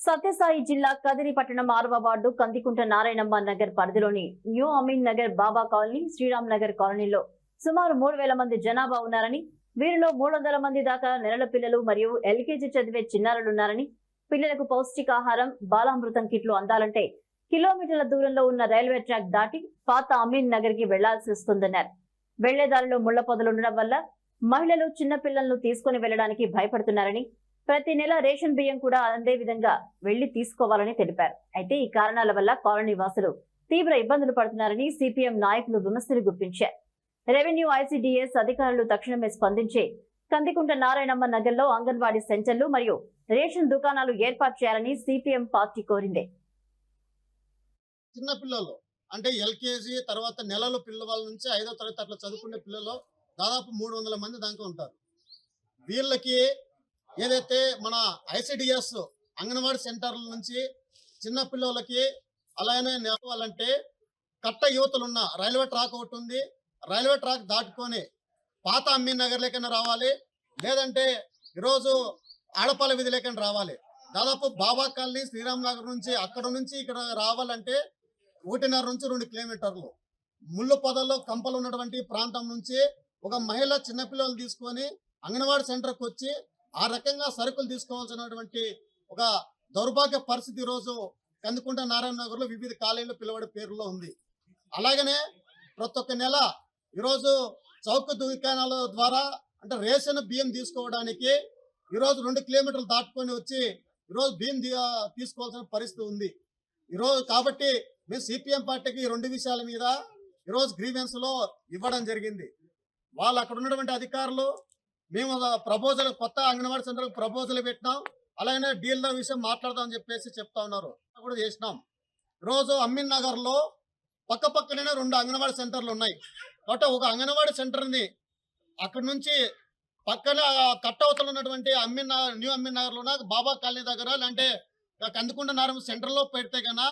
సత్యసాయి జిల్లా కదిరి పట్టణం ఆరవ వార్డు కందికుంట నారాయణమ్మ నగర్ పరిధిలోని న్యూ అమీన్ నగర్ బాబా కాలనీ శ్రీరామ్ నగర్ కాలనీలో సుమారు మూడు వేల మంది జనాభా ఉన్నారని వీరిలో మూడు మంది దాకా నెలల పిల్లలు మరియు ఎల్కేజీ చదివే చిన్నారులున్నారని పిల్లలకు పౌష్టికాహారం బాలామృతం కిట్లు అందాలంటే కిలోమీటర్ల దూరంలో ఉన్న రైల్వే ట్రాక్ దాటి పాత అమీన్ నగర్కి వెళ్ళాల్సి వస్తుందన్నారు. వెళ్ళేదారిలో ముళ్ళ పొదలు ఉండడం వల్ల మహిళలు చిన్న పిల్లలను తీసుకుని వెళ్ళడానికి భయపడుతున్నారని ప్రతి నెల రేషన్ బియ్యం కూడా అందే విధంగా వెళ్ళి తీసుకోవాలని తెలిపారు. అయితే ఈ కారణాల వల్ల కాలనీ వాసులు తీవ్ర ఇబ్బందులు పడుతున్నారని సిపిఎం నాయకులు విమర్శలు గుప్పించారు. రెవెన్యూ ఐసీడీఎస్ అధికారులు తక్షణమే స్పందించి కందికుంట నారాయణమ్మ నగర్లో అంగన్వాడీ సెంటర్లు మరియు రేషన్ దుకాణాలు ఏర్పాటు చేయాలని సిపిఎం పార్టీ కోరింది. చిన్న పిల్లలు అంటే ఎల్కేజీ తర్వాత నెలల పిల్లవాళ్ళ నుంచి ఐదో తరగతి అట్లా చదువుకునే పిల్లలు దాదాపు మూడు వందల మంది దాకా ఉంటారు. వీళ్ళకి ఏదైతే మన ఐసిడిఎస్ అంగన్వాడీ సెంటర్ల నుంచి చిన్నపిల్లలకి అలానే నిలవాలంటే కట్ట యువతలున్న రైల్వే ట్రాక్ ఒకటి ఉంది. రైల్వే ట్రాక్ దాటుకొని పాత అమ్మీ నగర్లేకైనా రావాలి. లేదంటే ఈరోజు ఆడపాల వీధిలేకైనా రావాలి. దాదాపు బాబా కాలనీ శ్రీరామ్ నగర్ నుంచి అక్కడ నుంచి ఇక్కడ రావాలంటే ఒకటిన్నర నుంచి రెండు కిలోమీటర్లు. ముళ్ళు పొదల్లో కంపలు ఉన్నటువంటి ప్రాంతం నుంచి ఒక మహిళ చిన్నపిల్లలు తీసుకొని అంగన్వాడీ సెంటర్కి వచ్చి ఆ రకంగా సరుకులు తీసుకోవాల్సినటువంటి ఒక దౌర్భాగ్య పరిస్థితి ఈరోజు కందుకుంట నారాయణ నగర్లో వివిధ కాలేజీలు పిలువడే పేరులో ఉంది. అలాగనే ప్రతి ఒక్క నెల ఈరోజు చౌక దుకాణాల ద్వారా అంటే రేషన్ బియ్యం తీసుకోవడానికి ఈరోజు రెండు కిలోమీటర్లు దాటుకొని వచ్చి ఈరోజు బియ్యం తీసుకోవాల్సిన పరిస్థితి ఉంది. ఈరోజు కాబట్టి మేము సిపిఎం పార్టీకి ఈ రెండు విషయాల మీద ఈరోజు గ్రీవెన్స్లో ఇవ్వడం జరిగింది. వాళ్ళు అక్కడ ఉన్నటువంటి అధికారులు మేము ప్రపోజల్ కొత్త అంగన్వాడీ సెంటర్కి ప్రపోజల్ పెట్టినాం. అలాగే డీలర్ విషయం మాట్లాడదామని చెప్పేసి చెప్తా ఉన్నారు. కూడా చేసినాం. ఈరోజు అమ్మిన్ నగర్లో పక్క పక్కనే రెండు అంగన్వాడీ సెంటర్లు ఉన్నాయి. కాబట్టి ఒక అంగన్వాడీ సెంటర్ని అక్కడ నుంచి పక్కన కట్ ఉన్నటువంటి అమ్మిన్ న్యూ అమ్మిన్ నగర్లో బాబా కాలనీ దగ్గర లేదంటే కందుకుంట నారం సెంటర్లో పెడితే కన్నా